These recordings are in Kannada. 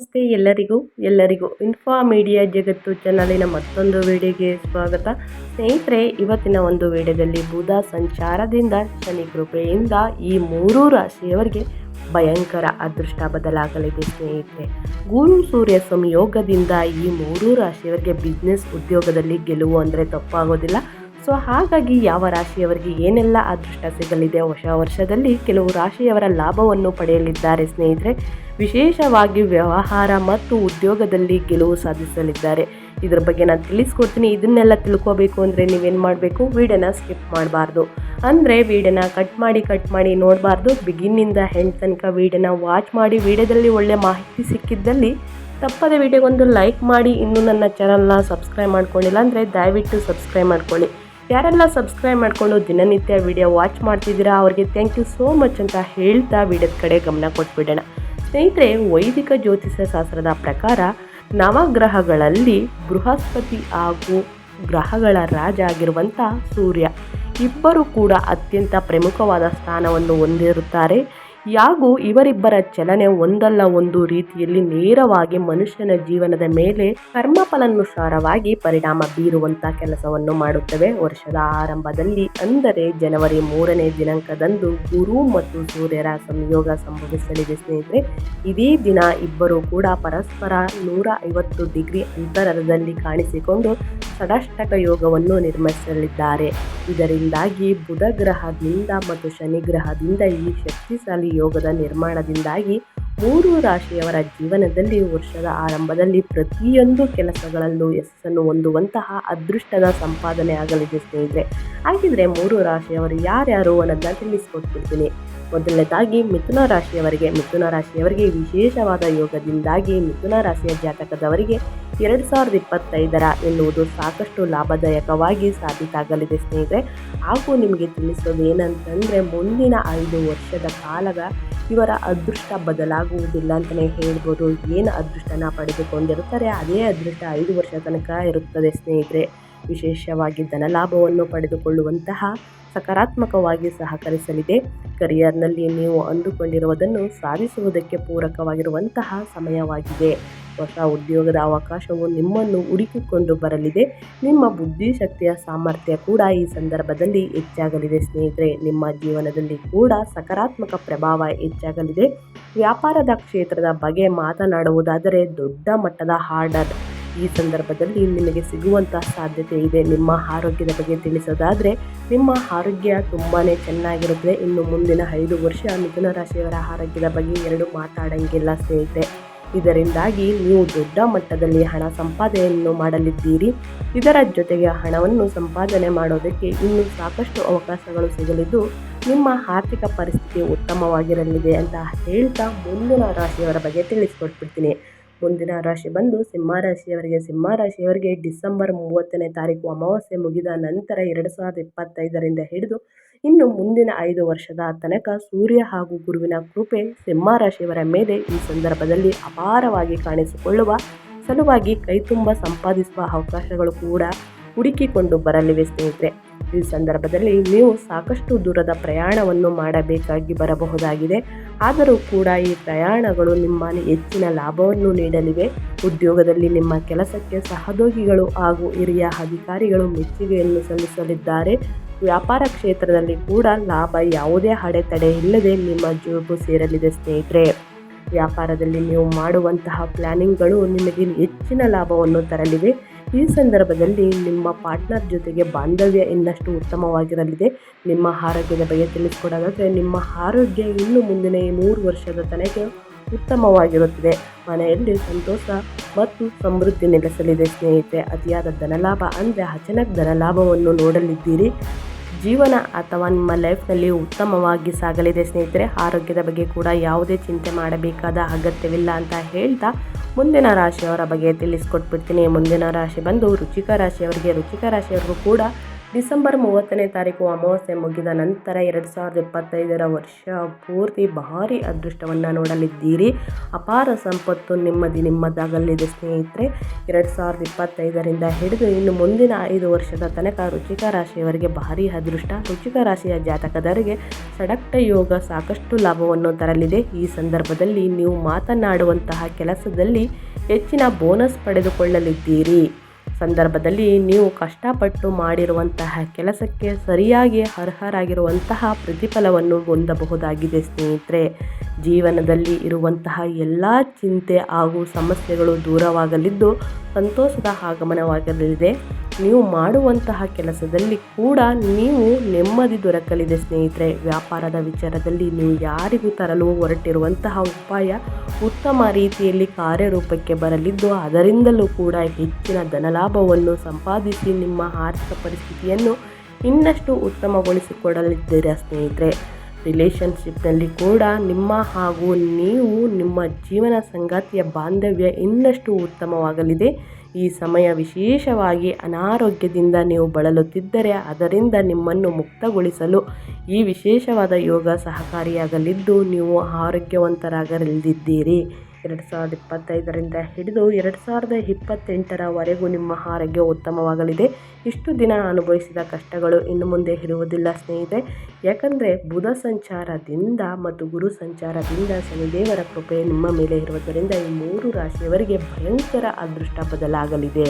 ನಮಸ್ತೆ ಎಲ್ಲರಿಗೂ ಎಲ್ಲರಿಗೂ ಇನ್ಫಾ ಮೀಡಿಯಾ ಜಗತ್ತು ಚಾನಲಿನ ಮತ್ತೊಂದು ವಿಡಿಯೋಗೆ ಸ್ವಾಗತ. ಸ್ನೇಹಿತರೆ, ಇವತ್ತಿನ ಒಂದು ವಿಡಿಯೋದಲ್ಲಿ ಬುಧ ಸಂಚಾರದಿಂದ ಶನಿ ಕೃಪೆಯಿಂದ ಈ ಮೂರೂ ರಾಶಿಯವರಿಗೆ ಭಯಂಕರ ಅದೃಷ್ಟ ಬದಲಾಗಲಿದೆ ಸ್ನೇಹಿತರೆ. ಗುರು ಸೂರ್ಯ ಸಂಯೋಗದಿಂದ ಈ ಮೂರೂ ರಾಶಿಯವರಿಗೆ ಬಿಸ್ನೆಸ್ ಉದ್ಯೋಗದಲ್ಲಿ ಗೆಲುವು ಅಂದರೆ ತಪ್ಪಾಗೋದಿಲ್ಲ. ಸೊ ಹಾಗಾಗಿ ಯಾವ ರಾಶಿಯವರಿಗೆ ಏನೆಲ್ಲ ಅದೃಷ್ಟ ಸಿಗಲಿದೆ ಹೊಸ ವರ್ಷದಲ್ಲಿ ಕೆಲವು ರಾಶಿಯವರ ಲಾಭವನ್ನು ಪಡೆಯಲಿದ್ದಾರೆ ಸ್ನೇಹಿತರೆ. ವಿಶೇಷವಾಗಿ ವ್ಯವಹಾರ ಮತ್ತು ಉದ್ಯೋಗದಲ್ಲಿ ಗೆಲುವು ಸಾಧಿಸಲಿದ್ದಾರೆ. ಇದ್ರ ಬಗ್ಗೆ ನಾನು ತಿಳಿಸ್ಕೊಡ್ತೀನಿ. ಇದನ್ನೆಲ್ಲ ತಿಳ್ಕೋಬೇಕು ಅಂದರೆ ನೀವೇನು ಮಾಡಬೇಕು? ವೀಡಿಯೋನ ಸ್ಕಿಪ್ ಮಾಡಬಾರ್ದು. ಅಂದರೆ ವೀಡಿಯೋನ ಕಟ್ ಮಾಡಿ ಕಟ್ ಮಾಡಿ ನೋಡಬಾರ್ದು. ಬಿಗಿನ್ನಿಂದ ಹೆಂಡ್ ತನಕ ವೀಡಿಯೋನ ವಾಚ್ ಮಾಡಿ, ವೀಡಿಯೋದಲ್ಲಿ ಒಳ್ಳೆ ಮಾಹಿತಿ ಸಿಕ್ಕಿದ್ದಲ್ಲಿ ತಪ್ಪದೆ ವೀಡಿಯೋಗೊಂದು ಲೈಕ್ ಮಾಡಿ. ಇನ್ನೂ ನನ್ನ ಚಾನಲ್ನ ಸಬ್ಸ್ಕ್ರೈಬ್ ಮಾಡ್ಕೊಂಡಿಲ್ಲ ಅಂದರೆ ದಯವಿಟ್ಟು ಸಬ್ಸ್ಕ್ರೈಬ್ ಮಾಡ್ಕೊಳ್ಳಿ. ಯಾರೆಲ್ಲ ಸಬ್ಸ್ಕ್ರೈಬ್ ಮಾಡಿಕೊಂಡು ದಿನನಿತ್ಯ ವಿಡಿಯೋ ವಾಚ್ ಮಾಡ್ತಿದ್ದೀರಾ, ಅವರಿಗೆ ಥ್ಯಾಂಕ್ ಯು ಸೋ ಮಚ್ ಅಂತ ಹೇಳ್ತಾ ವಿಡಿಯೋದ ಕಡೆ ಗಮನ ಕೊಟ್ಬಿಡೋಣ. ಸ್ನೇಹಿತರೆ, ವೈದಿಕ ಜ್ಯೋತಿಷ್ಯ ಶಾಸ್ತ್ರದ ಪ್ರಕಾರ ನವಗ್ರಹಗಳಲ್ಲಿ ಬೃಹಸ್ಪತಿ ಹಾಗೂ ಗ್ರಹಗಳ ರಾಜ ಆಗಿರುವಂಥ ಸೂರ್ಯ. ಇಬ್ಬರು ಕೂಡ ಅತ್ಯಂತ ಪ್ರಮುಖವಾದ ಸ್ಥಾನವನ್ನು ಹೊಂದಿರುತ್ತಾರೆ. ಯಾಗೂ ಇವರಿಬ್ಬರ ಚಲನೆ ಒಂದಲ್ಲ, ಒಂದು ರೀತಿಯಲ್ಲಿ ನೇರವಾಗಿ ಮನುಷ್ಯನ ಜೀವನದ ಮೇಲೆ ಕರ್ಮಫಲಾನುಸಾರವಾಗಿ ಪರಿಣಾಮ ಬೀರುವಂತ ಕೆಲಸವನ್ನು ಮಾಡುತ್ತವೆ. ವರ್ಷದ ಆರಂಭದಲ್ಲಿ ಅಂದರೆ ಜನವರಿ ಮೂರನೇ ದಿನಾಂಕದಂದು ಗುರು ಮತ್ತು ಸೂರ್ಯರ ಸಂಯೋಗ ಸಂಭವಿಸಲಿದೆ ಸ್ನೇಹಿತರೆ. ಇದೇ ದಿನ ಇಬ್ಬರು ಕೂಡ ಪರಸ್ಪರ ನೂರ ಐವತ್ತು ಡಿಗ್ರಿ ಅಂತರದಲ್ಲಿ ಕಾಣಿಸಿಕೊಂಡು ಷಡಷ್ಟಕ ಯೋಗವನ್ನು ನಿರ್ಮಿಸಲಿದ್ದಾರೆ. ಇದರಿಂದಾಗಿ ಬುಧ ಗ್ರಹದಿಂದ ಮತ್ತು ಶನಿ ಗ್ರಹದಿಂದ ಈ ಶಕ್ತಿಶಾಲಿ ಯೋಗದ ನಿರ್ಮಾಣದಿಂದಾಗಿ ಮೂರು ರಾಶಿಯವರ ಜೀವನದಲ್ಲಿ ವರ್ಷದ ಆರಂಭದಲ್ಲಿ ಪ್ರತಿಯೊಂದು ಕೆಲಸಗಳಲ್ಲೂ ಯಶಸ್ಸನ್ನು ಹೊಂದುವಂತಹ ಅದೃಷ್ಟದ ಸಂಪಾದನೆ ಆಗಲಿದೆ ಸ್ನೇಹಿತರೆ. ಹಾಗಿದ್ರೆ ಮೂರು ರಾಶಿಯವರು ಯಾರ್ಯಾರು ಅನ್ನೋದನ್ನ ತಿಳಿಸ್ಕೊಟ್ಬಿಡ್ತೀನಿ. ಮೊದಲನೇದಾಗಿ ಮಿಥುನ ರಾಶಿಯವರಿಗೆ ಮಿಥುನ ರಾಶಿಯವರಿಗೆ ವಿಶೇಷವಾದ ಯೋಗದಿಂದಾಗಿ ಮಿಥುನ ರಾಶಿಯ ಜಾತಕದವರಿಗೆ ಎರಡು ಸಾವಿರದ ಇಪ್ಪತ್ತೈದರ ಎನ್ನುವುದು ಸಾಕಷ್ಟು ಲಾಭದಾಯಕವಾಗಿ ಸಾಬೀತಾಗಲಿದೆ ಸ್ನೇಹಿತರೆ. ಹಾಗೂ ನಿಮಗೆ ತಿಳಿಸೋದು ಏನಂತಂದರೆ ಮುಂದಿನ ಐದು ವರ್ಷದ ಕಾಲದ ಇವರ ಅದೃಷ್ಟ ಬದಲಾಗುವುದಿಲ್ಲ ಅಂತಲೇ ಹೇಳ್ಬೋದು. ಏನು ಅದೃಷ್ಟನ ಪಡೆದುಕೊಂಡಿರುತ್ತಾರೆ, ಅದೇ ಅದೃಷ್ಟ ಐದು ವರ್ಷ ತನಕ ಇರುತ್ತದೆ ಸ್ನೇಹಿತರೆ. ವಿಶೇಷವಾಗಿ ಧನಲಾಭವನ್ನು ಪಡೆದುಕೊಳ್ಳುವಂತಹ ಸಕಾರಾತ್ಮಕವಾಗಿ ಸಹಕರಿಸಲಿದೆ. ಕರಿಯರ್ನಲ್ಲಿ ನೀವು ಅಂದುಕೊಂಡಿರುವುದನ್ನು ಸಾಧಿಸುವುದಕ್ಕೆ ಪೂರಕವಾಗಿರುವಂತಹ ಸಮಯವಾಗಿದೆ. ಹೊಸ ಉದ್ಯೋಗದ ಅವಕಾಶವು ನಿಮ್ಮನ್ನು ಹುಡುಕಿಕೊಂಡು ಬರಲಿದೆ. ನಿಮ್ಮ ಬುದ್ಧಿಶಕ್ತಿಯ ಸಾಮರ್ಥ್ಯ ಕೂಡ ಈ ಸಂದರ್ಭದಲ್ಲಿ ಹೆಚ್ಚಾಗಲಿದೆ. ಸ್ನೇಹಿತರೆ, ನಿಮ್ಮ ಜೀವನದಲ್ಲಿ ಕೂಡ ಸಕಾರಾತ್ಮಕ ಪ್ರಭಾವ ಹೆಚ್ಚಾಗಲಿದೆ. ವ್ಯಾಪಾರದ ಕ್ಷೇತ್ರದ ಬಗ್ಗೆ ಮಾತನಾಡುವುದಾದರೆ ದೊಡ್ಡ ಮಟ್ಟದ ಆರ್ಡರ್ ಈ ಸಂದರ್ಭದಲ್ಲಿ ನಿಮಗೆ ಸಿಗುವಂತಹ ಸಾಧ್ಯತೆ ಇದೆ. ನಿಮ್ಮ ಆರೋಗ್ಯದ ಬಗ್ಗೆ ತಿಳಿಸೋದಾದರೆ, ನಿಮ್ಮ ಆರೋಗ್ಯ ತುಂಬಾ ಚೆನ್ನಾಗಿರುತ್ತದೆ ಇನ್ನು ಮುಂದಿನ ಐದು ವರ್ಷ ಮಿಥುನ ರಾಶಿಯವರ ಆರೋಗ್ಯದ ಬಗ್ಗೆ ಎರಡು ಮಾತಾಡಂಗಿಲ್ಲ ಸ್ನೇಹಿತರೆ. ಇದರಿಂದಾಗಿ ನೀವು ದೊಡ್ಡ ಮಟ್ಟದಲ್ಲಿ ಹಣ ಸಂಪಾದನೆಯನ್ನು ಮಾಡಲಿದ್ದೀರಿ. ಇದರ ಜೊತೆಗೆ ಹಣವನ್ನು ಸಂಪಾದನೆ ಮಾಡೋದಕ್ಕೆ ಇನ್ನೂ ಸಾಕಷ್ಟು ಅವಕಾಶಗಳು ಸಿಗಲಿದ್ದು, ನಿಮ್ಮ ಆರ್ಥಿಕ ಪರಿಸ್ಥಿತಿ ಉತ್ತಮವಾಗಿರಲಿದೆ ಅಂತ ಹೇಳ್ತಾ ಮುಂದಿನ ರಾಶಿಯವರ ಬಗ್ಗೆ ತಿಳಿಸ್ಕೊಟ್ಬಿಡ್ತೀನಿ. ಮುಂದಿನ ರಾಶಿ ಬಂದು ಸಿಂಹ ರಾಶಿಯವರಿಗೆ ಸಿಂಹ ರಾಶಿಯವರಿಗೆ ಡಿಸೆಂಬರ್ ಮೂವತ್ತನೇ ತಾರೀಕು ಅಮಾವಾಸ್ಯೆ ಮುಗಿದ ನಂತರ ಎರಡು ಸಾವಿರದ ಇಪ್ಪತ್ತೈದರಿಂದ ಹಿಡಿದು ಇನ್ನು ಮುಂದಿನ ಐದು ವರ್ಷದ ತನಕ ಸೂರ್ಯ ಹಾಗೂ ಗುರುವಿನ ಕೃಪೆ ಸಿಂಹ ರಾಶಿಯವರ ಮೇಲೆ ಈ ಸಂದರ್ಭದಲ್ಲಿ ಅಪಾರವಾಗಿ ಕಾಣಿಸಿಕೊಳ್ಳುವ ಸಲುವಾಗಿ ಕೈತುಂಬ ಸಂಪಾದಿಸುವ ಅವಕಾಶಗಳು ಕೂಡ ಹುಡುಕಿಕೊಂಡು ಬರಲಿವೆ ಸ್ನೇಹಿತರೆ. ಈ ಸಂದರ್ಭದಲ್ಲಿ ನೀವು ಸಾಕಷ್ಟು ದೂರದ ಪ್ರಯಾಣವನ್ನು ಮಾಡಬೇಕಾಗಿ ಬರಬಹುದಾಗಿದೆ. ಆದರೂ ಕೂಡ ಈ ಪ್ರಯಾಣಗಳು ನಿಮ್ಮ ಹೆಚ್ಚಿನ ಲಾಭವನ್ನು ನೀಡಲಿವೆ. ಉದ್ಯೋಗದಲ್ಲಿ ನಿಮ್ಮ ಕೆಲಸಕ್ಕೆ ಸಹೋದ್ಯೋಗಿಗಳು ಹಾಗೂ ಹಿರಿಯ ಅಧಿಕಾರಿಗಳು ಮೆಚ್ಚುಗೆಯನ್ನು ಸಲ್ಲಿಸಲಿದ್ದಾರೆ. ವ್ಯಾಪಾರ ಕ್ಷೇತ್ರದಲ್ಲಿ ಕೂಡ ಲಾಭ ಯಾವುದೇ ಅಡೆತಡೆ ಇಲ್ಲದೆ ನಿಮ್ಮ ಜೋಬು ಸೇರಲಿದೆ ಸ್ನೇಹಿತರೆ. ವ್ಯಾಪಾರದಲ್ಲಿ ನೀವು ಮಾಡುವಂತಹ ಪ್ಲಾನಿಂಗ್ಗಳು ನಿಮಗೆ ಹೆಚ್ಚಿನ ಲಾಭವನ್ನು ತರಲಿವೆ. ಈ ಸಂದರ್ಭದಲ್ಲಿ ನಿಮ್ಮ ಪಾರ್ಟ್ನರ್ ಜೊತೆಗೆ ಬಾಂಧವ್ಯ ಇನ್ನಷ್ಟು ಉತ್ತಮವಾಗಿರಲಿದೆ. ನಿಮ್ಮ ಆರೋಗ್ಯದ ಬಗ್ಗೆ ತಿಳಿಸ್ಕೊಡೋದಾದರೆ, ನಿಮ್ಮ ಆರೋಗ್ಯ ಇನ್ನು ಮುಂದಿನ ಮೂರು ವರ್ಷದ ತನಕ ಉತ್ತಮವಾಗಿರುತ್ತದೆ. ಮನೆಯಲ್ಲಿ ಸಂತೋಷ ಮತ್ತು ಸಮೃದ್ಧಿ ನೆಲೆಸಲಿದೆ ಸ್ನೇಹಿತರೆ. ಅತಿಯಾದ ಧನಲಾಭ ಅಂದರೆ ಅಚಾನಕ್ ಧನಲಾಭವನ್ನು ನೋಡಲಿದ್ದೀರಿ. ಜೀವನ ಅಥವಾ ನಿಮ್ಮ ಲೈಫ್ನಲ್ಲಿ ಉತ್ತಮವಾಗಿ ಸಾಗಲಿದೆ ಸ್ನೇಹಿತರೆ, ಆರೋಗ್ಯದ ಬಗ್ಗೆ ಕೂಡ ಯಾವುದೇ ಚಿಂತೆ ಮಾಡಬೇಕಾದ ಅಗತ್ಯವಿಲ್ಲ ಅಂತ ಹೇಳ್ತಾ ಮುಂದಿನ ರಾಶಿಯವರ ಬಗ್ಗೆ ತಿಳಿಸ್ಕೊಟ್ಬಿಡ್ತೀನಿ. ಮುಂದಿನ ರಾಶಿ ಬಂದು ರುಚಿಕ ರಾಶಿಯವರಿಗೆ, ರುಚಿಕ ರಾಶಿಯವರಿಗೂ ಕೂಡ ಡಿಸೆಂಬರ್ ಮೂವತ್ತನೇ ತಾರೀಕು ಅಮಾವಾಸ್ಯೆ ಮುಗಿದ ನಂತರ ಎರಡು ಸಾವಿರದ ಇಪ್ಪತ್ತೈದರ ವರ್ಷ ಪೂರ್ತಿ ಭಾರಿ ಅದೃಷ್ಟವನ್ನು ನೋಡಲಿದ್ದೀರಿ. ಅಪಾರ ಸಂಪತ್ತು ನಿಮ್ಮದಿ ನಿಮ್ಮದಾಗಲಿದೆ ಸ್ನೇಹಿತರೆ. ಎರಡು ಸಾವಿರದ ಇಪ್ಪತ್ತೈದರಿಂದ ಹಿಡಿದು ಇನ್ನು ಮುಂದಿನ ಐದು ವರ್ಷದ ತನಕ ರುಚಿಕ ರಾಶಿಯವರಿಗೆ ಭಾರಿ ಅದೃಷ್ಟ. ರುಚಿಕ ರಾಶಿಯ ಜಾತಕದವರಿಗೆ ಸಡಕ್ಟ ಯೋಗ ಸಾಕಷ್ಟು ಲಾಭವನ್ನು ತರಲಿದೆ. ಈ ಸಂದರ್ಭದಲ್ಲಿ ನೀವು ಮಾತನಾಡುವಂತಹ ಕೆಲಸದಲ್ಲಿ ಹೆಚ್ಚಿನ ಬೋನಸ್ ಪಡೆದುಕೊಳ್ಳಲಿದ್ದೀರಿ. ಸಂದರ್ಭದಲ್ಲಿ ನೀವು ಕಷ್ಟಪಟ್ಟು ಮಾಡಿರುವಂತಹ ಕೆಲಸಕ್ಕೆ ಸರಿಯಾಗಿ ಅರ್ಹರಾಗಿರುವಂತಹ ಪ್ರತಿಫಲವನ್ನು ಹೊಂದಬಹುದಾಗಿದೆ ಸ್ನೇಹಿತರೆ. ಜೀವನದಲ್ಲಿ ಇರುವಂತಹ ಎಲ್ಲ ಚಿಂತೆ ಹಾಗೂ ಸಮಸ್ಯೆಗಳು ದೂರವಾಗಲಿದ್ದು ಸಂತೋಷದ ಆಗಮನವಾಗಲಿದೆ ನೀವು ಮಾಡುವಂತಹ ಕೆಲಸದಲ್ಲಿ ಕೂಡ ನೀವು ನೆಮ್ಮದಿ ದೊರಕಲಿದೆ ಸ್ನೇಹಿತರೆ. ವ್ಯಾಪಾರದ ವಿಚಾರದಲ್ಲಿ ನೀವು ಯಾರಿಗೂ ತರಲು ಹೊರಟಿರುವಂತಹ ಉಪಾಯ ಉತ್ತಮ ರೀತಿಯಲ್ಲಿ ಕಾರ್ಯರೂಪಕ್ಕೆ ಬರಲಿದ್ದು ಅದರಿಂದಲೂ ಕೂಡ ಹೆಚ್ಚಿನ ಧನಲಾಭವನ್ನು ಸಂಪಾದಿಸಿ ನಿಮ್ಮ ಆರ್ಥಿಕ ಪರಿಸ್ಥಿತಿಯನ್ನು ಇನ್ನಷ್ಟು ಉತ್ತಮಗೊಳಿಸಿಕೊಡಲಿದ್ದೀರಾ ಸ್ನೇಹಿತರೆ? ರಿಲೇಷನ್ಶಿಪ್ನಲ್ಲಿ ಕೂಡ ನಿಮ್ಮ ಹಾಗೂ ನೀವು ನಿಮ್ಮ ಜೀವನ ಸಂಗಾತಿಯ ಬಾಂಧವ್ಯ ಇನ್ನಷ್ಟು ಉತ್ತಮವಾಗಲಿದೆ. ಈ ಸಮಯ ವಿಶೇಷವಾಗಿ ಅನಾರೋಗ್ಯದಿಂದ ನೀವು ಬಳಲುತ್ತಿದ್ದರೆ ಅದರಿಂದ ನಿಮ್ಮನ್ನು ಮುಕ್ತಗೊಳಿಸಲು ಈ ವಿಶೇಷವಾದ ಯೋಗ ಸಹಕಾರಿಯಾಗಲಿದ್ದು ನೀವು ಆರೋಗ್ಯವಂತರಾಗಲಿದ್ದೀರಿ. ಎರಡು ಸಾವಿರದ ಇಪ್ಪತ್ತೈದರಿಂದ ಹಿಡಿದು ಎರಡು ಸಾವಿರದ ಇಪ್ಪತ್ತೆಂಟರವರೆಗೂ ನಿಮ್ಮ ಆರೋಗ್ಯ ಉತ್ತಮವಾಗಲಿದೆ. ಇಷ್ಟು ದಿನ ಅನುಭವಿಸಿದ ಕಷ್ಟಗಳು ಇನ್ನು ಮುಂದೆ ಇರುವುದಿಲ್ಲ ಸ್ನೇಹಿತರೆ. ಯಾಕಂದರೆ ಬುಧ ಸಂಚಾರದಿಂದ ಮತ್ತು ಗುರು ಸಂಚಾರದಿಂದ ಶನಿದೇವರ ಕೃಪೆ ನಿಮ್ಮ ಮೇಲೆ ಇರುವುದರಿಂದ ಈ ಮೂರು ರಾಶಿಯವರಿಗೆ ಭಯಂಕರ ಅದೃಷ್ಟ ಬದಲಾಗಲಿದೆ.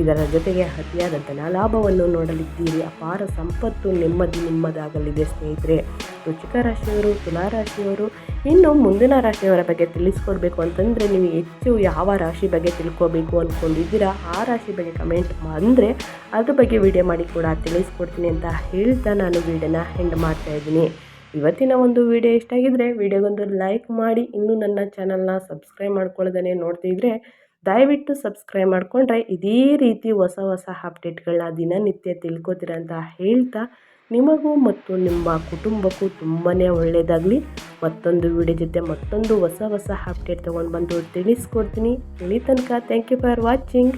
ಇದರ ಜೊತೆಗೆ ಅತಿಯಾದ ಧನಲಾಭವನ್ನು ನೋಡಲಿದ್ದೀರಿ. ಅಪಾರ ಸಂಪತ್ತು ನೆಮ್ಮದಿ ನಿಮ್ಮದಾಗಲಿದೆ ಸ್ನೇಹಿತರೆ. ರುಚಿಕ ರಾಶಿಯವರು ತುಲಾರಾಶಿಯವರು ಇನ್ನು ಮುಂದಿನ ರಾಶಿಯವರ ಬಗ್ಗೆ ತಿಳಿಸ್ಕೊಡ್ಬೇಕು ಅಂತಂದರೆ ನೀವು ಹೆಚ್ಚು ಯಾವ ರಾಶಿ ಬಗ್ಗೆ ತಿಳ್ಕೊಬೇಕು ಅಂದ್ಕೊಂಡಿದ್ದೀರಾ ಆ ರಾಶಿ ಬಗ್ಗೆ ಕಮೆಂಟ್ ಅಂದರೆ ಅದ್ರ ಬಗ್ಗೆ ವಿಡಿಯೋ ಮಾಡಿ ಕೂಡ ತಿಳಿಸ್ಕೊಡ್ತೀನಿ ಅಂತ ಹೇಳ್ತಾ ನಾನು ವಿಡಿಯೋನ ಹೆಂಡ್ ಮಾಡ್ತಾ ಇದ್ದೀನಿ. ಇವತ್ತಿನ ಒಂದು ವಿಡಿಯೋ ಇಷ್ಟ ಆಗಿದ್ರೆ ವಿಡಿಯೋಗೊಂದು ಲೈಕ್ ಮಾಡಿ. ಇನ್ನೂ ನನ್ನ ಚಾನಲ್ನ ಸಬ್ಸ್ಕ್ರೈಬ್ ಮಾಡ್ಕೊಳ್ಳೋದನ್ನೇ ನೋಡ್ತಿದ್ರೆ ದಯವಿಟ್ಟು ಸಬ್ಸ್ಕ್ರೈಬ್ ಮಾಡಿಕೊಂಡ್ರೆ ಇದೇ ರೀತಿ ಹೊಸ ಹೊಸ ಅಪ್ಡೇಟ್ಗಳನ್ನ ದಿನನಿತ್ಯ ತಿಳ್ಕೊತೀರ ಅಂತ ಹೇಳ್ತಾ ನಿಮಗೂ ಮತ್ತು ನಿಮ್ಮ ಕುಟುಂಬಕ್ಕೂ ತುಂಬಾ ಒಳ್ಳೆಯದಾಗಲಿ ಮತ್ತೊಂದು ವಿಡಿಯೋ ಜೊತೆ ಮತ್ತೊಂದು ಹೊಸ ಹೊಸ ಅಪ್ಡೇಟ್ ತೊಗೊಂಡು ಬಂದು ತಿಳಿಸ್ಕೊಡ್ತೀನಿ. ಇಲ್ಲಿ ತನಕ ಥ್ಯಾಂಕ್ ಯು ಫಾರ್ ವಾಚಿಂಗ್